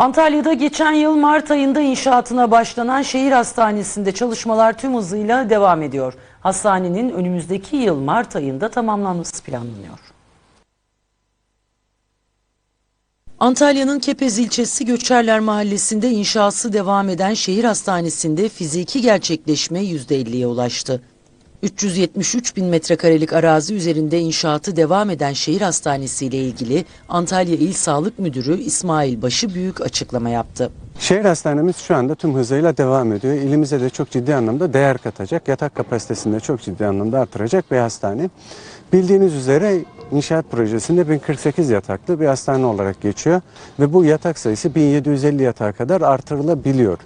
Antalya'da geçen yıl Mart ayında inşaatına başlanan şehir hastanesinde çalışmalar tüm hızıyla devam ediyor. Hastanenin önümüzdeki yıl Mart ayında tamamlanması planlanıyor. Antalya'nın Kepez ilçesi Göçerler Mahallesi'nde inşası devam eden şehir hastanesinde fiziki gerçekleşme %50'ye ulaştı. 373 bin metrekarelik arazi üzerinde inşaatı devam eden şehir hastanesi ile ilgili Antalya İl Sağlık Müdürü İsmail Başı büyük açıklama yaptı. Şehir hastanemiz şu anda tüm hızıyla devam ediyor. İlimize de çok ciddi anlamda değer katacak, yatak kapasitesini de çok ciddi anlamda artıracak bir hastane. Bildiğiniz üzere inşaat projesinde 1048 yataklı bir hastane olarak geçiyor ve bu yatak sayısı 1750 yatağa kadar artırılabiliyor.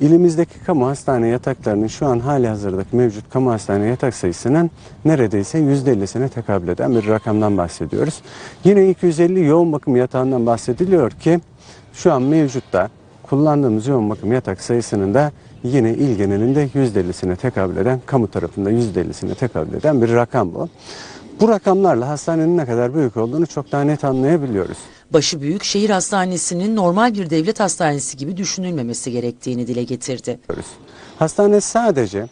İlimizdeki kamu hastane yataklarının şu an hali hazırdaki mevcut kamu hastane yatak sayısının neredeyse %50'sine tekabül eden bir rakamdan bahsediyoruz. Yine 250 yoğun bakım yatağından bahsediliyor ki şu an mevcutta kullandığımız yoğun bakım yatak sayısının da yine il genelinde %50'sine tekabül eden, kamu tarafında %50'sine tekabül eden bir rakam bu. Bu rakamlarla hastanenin ne kadar büyük olduğunu çok daha net anlayabiliyoruz. Başı Büyük Şehir Hastanesi'nin normal bir devlet hastanesi gibi düşünülmemesi gerektiğini dile getirdi. Hastane sadece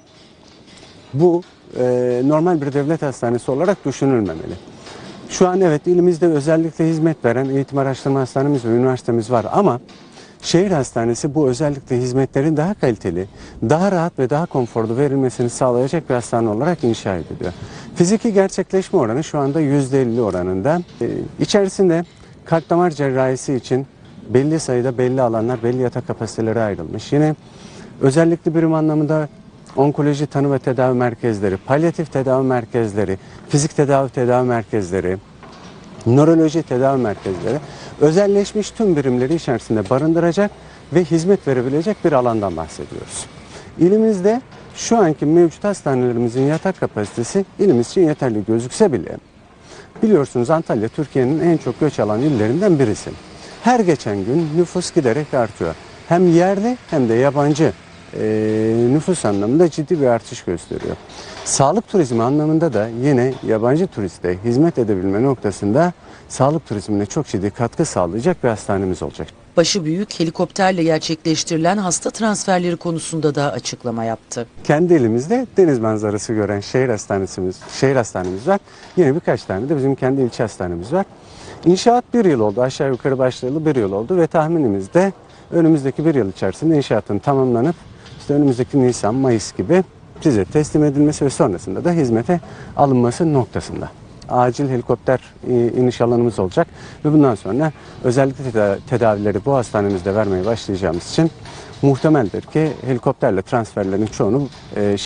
bu e, normal bir devlet hastanesi olarak düşünülmemeli. Şu an evet ilimizde özellikle hizmet veren eğitim araştırma hastanemiz ve üniversitemiz var ama şehir hastanesi bu özellikle hizmetlerin daha kaliteli, daha rahat ve daha konforlu verilmesini sağlayacak bir hastane olarak inşa ediliyor. Fiziki gerçekleşme oranı şu anda %50 oranında. E, içerisinde kalp damar cerrahisi için belli sayıda belli alanlar, belli yatak kapasiteleri ayrılmış. Yine özellikle birim anlamında onkoloji tanı ve tedavi merkezleri, palyatif tedavi merkezleri, fizik tedavi tedavi merkezleri, nöroloji tedavi merkezleri özelleşmiş tüm birimleri içerisinde barındıracak ve hizmet verebilecek bir alandan bahsediyoruz. İlimizde şu anki mevcut hastanelerimizin yatak kapasitesi ilimiz için yeterli gözükse bile biliyorsunuz Antalya Türkiye'nin en çok göç alan illerinden birisi. Her geçen gün nüfus giderek artıyor. Hem yerli hem de yabancı e, nüfus anlamında ciddi bir artış gösteriyor. Sağlık turizmi anlamında da yine yabancı turiste hizmet edebilme noktasında sağlık turizmine çok ciddi katkı sağlayacak bir hastanemiz olacak. Başı Büyük helikopterle gerçekleştirilen hasta transferleri konusunda da açıklama yaptı. Kendi elimizde deniz manzarası gören şehir hastanesimiz, şehir hastanemiz var. Yine birkaç tane de bizim kendi ilçe hastanemiz var. İnşaat bir yıl oldu. Aşağı yukarı başlayalı bir yıl oldu ve tahminimiz de önümüzdeki bir yıl içerisinde inşaatın tamamlanıp işte önümüzdeki Nisan, Mayıs gibi size teslim edilmesi ve sonrasında da hizmete alınması noktasında. Acil helikopter e, iniş alanımız olacak. Ve bundan sonra özellikle teda- tedavileri bu hastanemizde vermeye başlayacağımız için muhtemeldir ki helikopterle transferlerin çoğunu e,